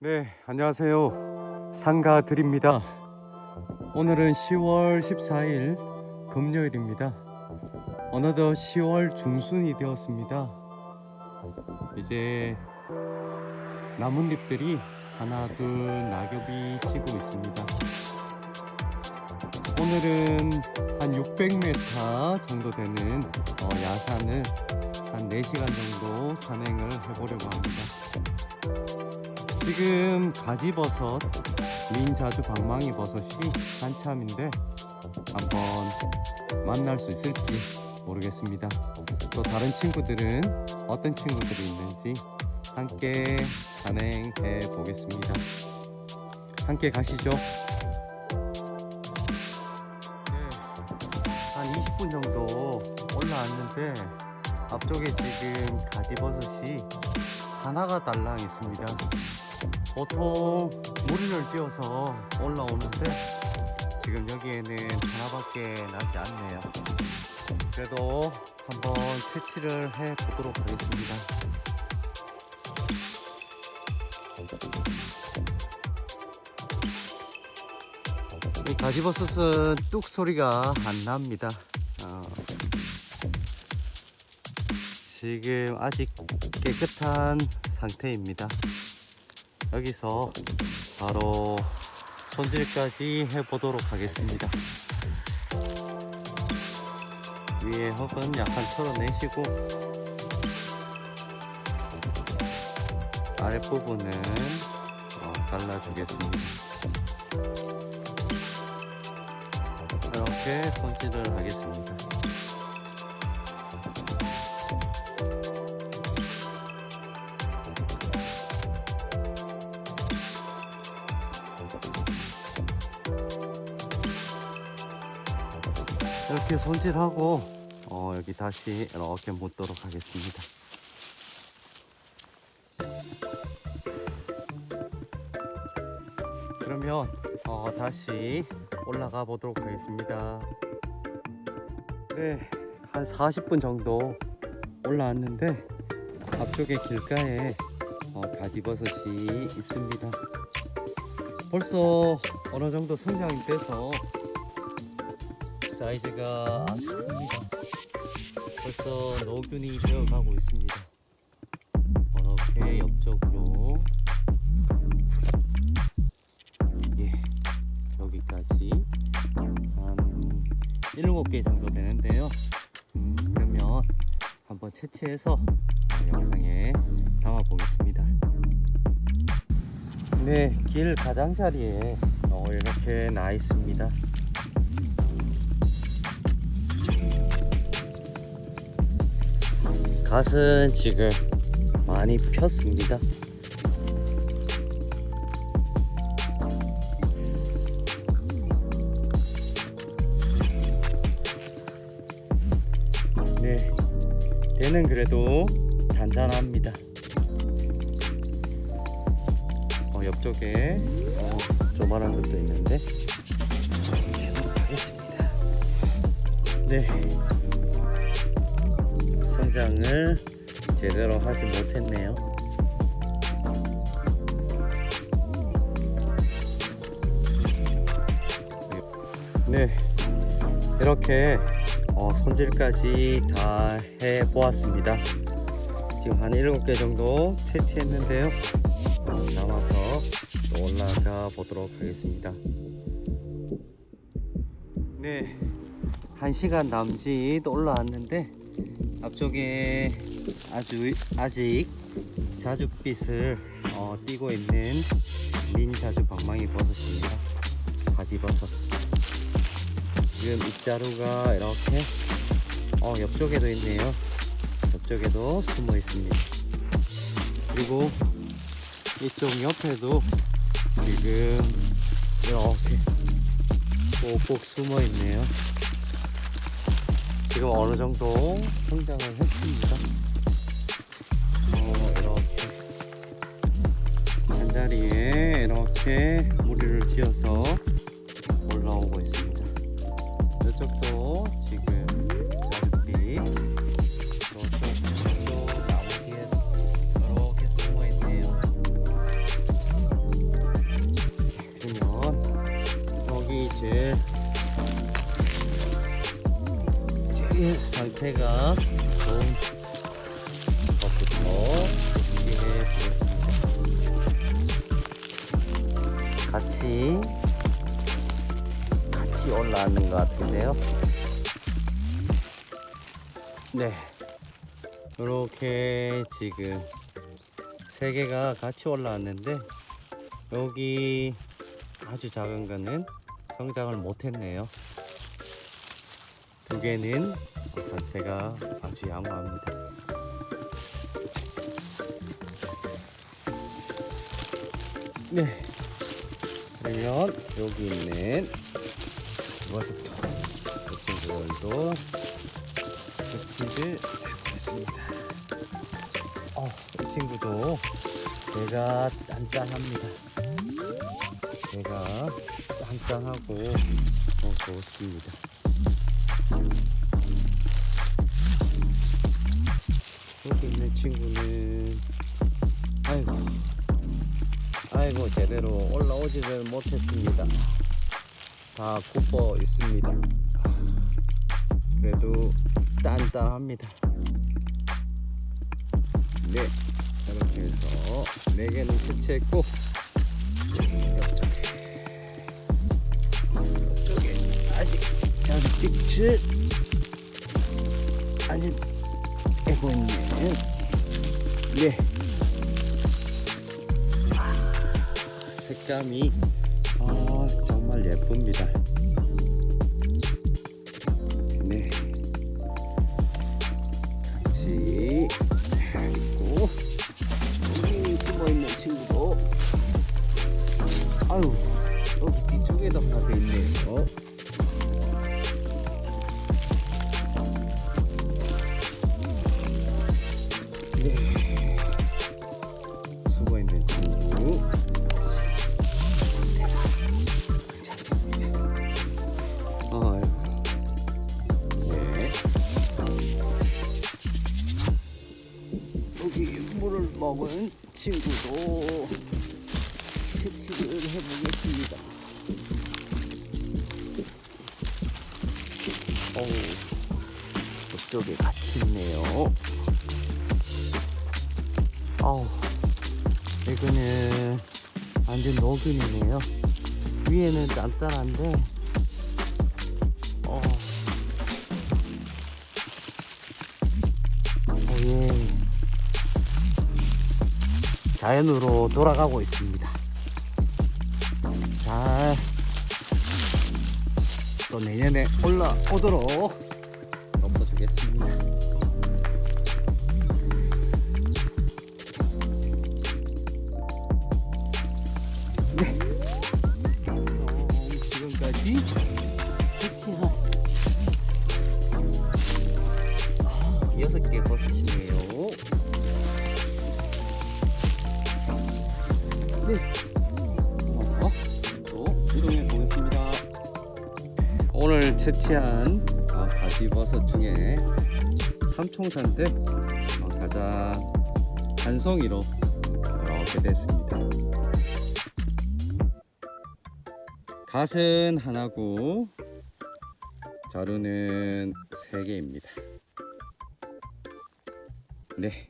네, 안녕하세요. 상가들입니다. 오늘은 10월 14일 금요일입니다. 어느덧 10월 중순이 되었습니다. 이제 나뭇잎들이 하나 둘 낙엽이 지고 있습니다. 오늘은 한 600m 정도 되는 어, 야산을 한 4시간 정도 산행을 해보려고 합니다. 지금 가지버섯, 민자주 방망이 버섯이 한참인데 한번 만날 수 있을지 모르겠습니다. 또 다른 친구들은 어떤 친구들이 있는지 함께 산행해 보겠습니다. 함께 가시죠. 네, 한 20분 정도 올라왔는데 앞쪽에 지금 가지버섯이 하나가 달랑 있습니다. 보통 무리를 지어서 올라오는데 지금 여기에는 하나밖에 나지 않네요. 그래도 한번 채취를 해 보도록 하겠습니다. 이 가지버섯은 뚝 소리가 안 납니다. 어, 지금 아직 깨끗한 상태입니다. 여기서 바로 손질까지 해보도록 하겠습니다. 위에 흙은 약간 털어내시고 아랫부분은 어, 잘라주겠습니다. 이렇게 손질을 하겠습니다. 이렇게 손질하고 어, 여기 다시 이렇게 묻도록 하겠습니다. 그러면 어, 다시 올라가 보도록 하겠습니다. 네, 한 40분 정도 올라왔는데 앞쪽에 길가에 어, 가지버섯이 있습니다. 벌써 어느 정도 성장이 돼서 사이즈가 아주 큽니다. 벌써 노균이 되어가고 있습니다. 이렇게 옆쪽으로 예 여기까지 한 7개 정도 되는데요. 음, 그러면 한번 채취해서 어, 영상에 담아 보겠습니다. 네, 길 가장자리에 어, 이렇게 나 있습니다. 갓은 지금 많이 폈습니다. 네, 얘는 그래도 잔잔합니다. 어, 옆쪽에 어, 조만한 것도 있는데 가겠습니다. 네. 성장을 제대로 하지 못했네요. 네, 이렇게 어, 손질까지 다 해보았습니다. 지금 한 7개 정도 채취했는데요. 어, 남아서 또 올라가 보도록 하겠습니다. 네, 1시간 남짓 올라왔는데 앞쪽에 아주 아직 자줏빛을 어, 띠고 있는 민자주 방망이 버섯입니다. 가지버섯. 지금 입자루가 이렇게 어, 옆쪽에도 있네요. 옆쪽에도 숨어 있습니다. 그리고 이쪽 옆에도 지금 이렇게 꼭꼭 숨어 있네요. 지금 어느 정도 성장을 했습니다. 어, 이렇게 한 자리에 이렇게 무리를 지어서 올라오고 있습니다. 상태가 좋은 것부터 준비해 보겠습니다. 같이 같이 올라왔는 것 같은데요. 네, 이렇게 지금 세 개가 같이 올라왔는데 여기 아주 작은 거는 성장을 못했네요. 두 개는 상태가 아주 양호합니다. 네. 그러면 여기 있는 버스터 이 친구들도 세팅을 해보겠습니다. 어, 이 친구도 제가 짠짠합니다. 제가 짠짠하고 어, 좋습니다. 친구는 아이고 아이고 제대로 올라오지를 못했습니다. 다 굽어 있습니다. 그래도 단단합니다. 네 이렇게 해서 4개는 채취했고 이쪽에 아직 잔뜩을 아직 애고 있는 네 아, 색감이 아, 정말 예쁩니다. 네. 같이 있고 여기 숨어 있는 친구도. 아유 여기 뒤쪽에도 하나 더 있네요. 네. 친구도 채취를 해보겠습니다. 어우, 이쪽에 같이 있네요. 아우 이거는 완전 녹균이네요 위에는 단단한데 자연으로 돌아가고 있습니다 잘 또 내년에 올라오도록 덮어주겠습니다 네. 아, 여섯 개 버섯이네요. 채취한 어, 가지버섯 중에 삼총사인데 어, 가장 한 송이로 이렇게 됐습니다. 갓은 하나고 자루는 세 개입니다. 네.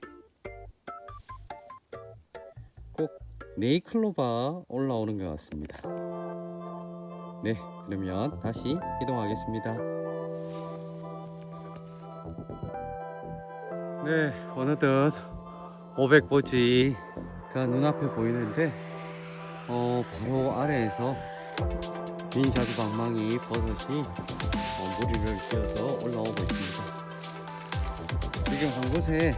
꼭 네이클로바 올라오는 것 같습니다. 네, 그러면 다시 이동하겠습니다. 네, 어느덧 500보지가 눈앞에 보이는데, 어, 바로 아래에서 빈 자두방망이 버섯이 어, 무리를 지어서 올라오고 있습니다. 지금 한 곳에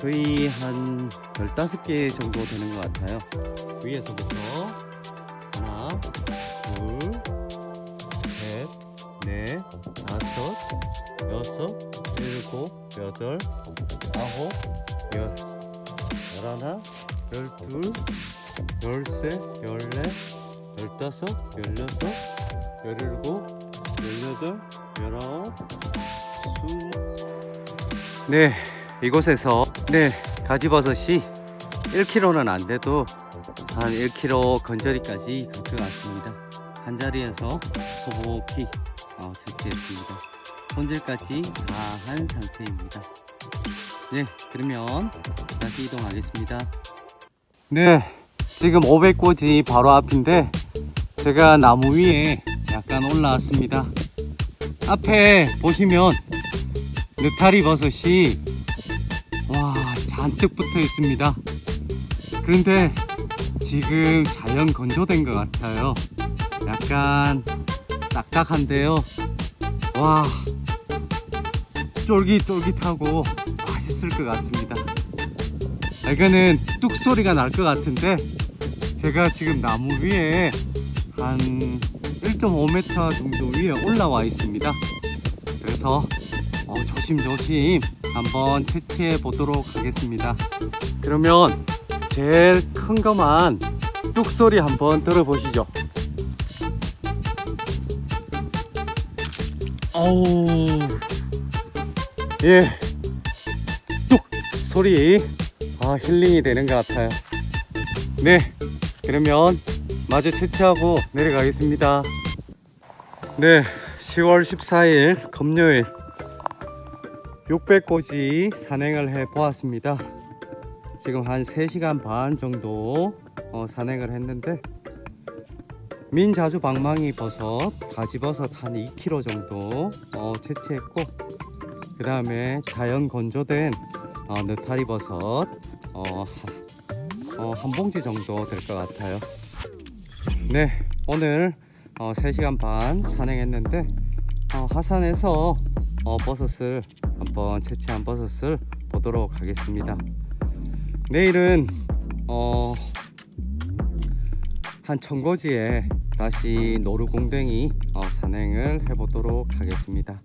거의 한 15개 정도 되는 것 같아요. 위에서부터 하나, 둘, 셋, 넷, 다섯, 여섯, 일곱, 여덟, 아홉, 열, 열하나, 열둘, 열셋, 열넷, 열다섯, 열여섯, 열일곱, 열여덟, 열아홉, 스무. 네, 이곳에서 네 가지버섯이 1kg는 안 돼도 한 1kg 건저리까지 갈 것 같습니다. 한 자리에서 소복히 어, 채취했습니다. 손질까지 다 한 상태입니다. 네, 그러면 다시 이동하겠습니다. 네, 지금 500고지 바로 앞인데 제가 나무 위에 약간 올라왔습니다. 앞에 보시면 느타리 버섯이 와 잔뜩 붙어 있습니다. 그런데 지금 자연 건조된 것 같아요. 약간 딱딱한데요. 와 쫄깃쫄깃하고 맛있을 것 같습니다. 아, 이거는 뚝 소리가 날 것 같은데 제가 지금 나무 위에 한 1.5m 정도 위에 올라와 있습니다. 그래서 어, 조심조심 한번 채취해 보도록 하겠습니다. 그러면 제일 큰 거만 뚝 소리 한번 들어보시죠. 어우, 예, 뚝. 소리. 아, 힐링이 되는 것 같아요. 네, 그러면 마저 채취하고 내려가겠습니다. 네, 10월 14일 금요일. 600고지 산행을 해 보았습니다. 지금 한 3시간 반 정도 어, 산행을 했는데 민자주 방망이 버섯, 가지버섯 한 2kg 정도 어, 채취했고 그 다음에 자연 건조된 어, 느타리 버섯 어, 하- 어, 한 봉지 정도 될 것 같아요. 네, 오늘 어, 3시간 반 산행했는데 어, 하산에서 어, 버섯을 한번 채취한 버섯을 보도록 하겠습니다. 내일은 어, 한 청고지에 다시 노루공댕이 어, 산행을 해보도록 하겠습니다.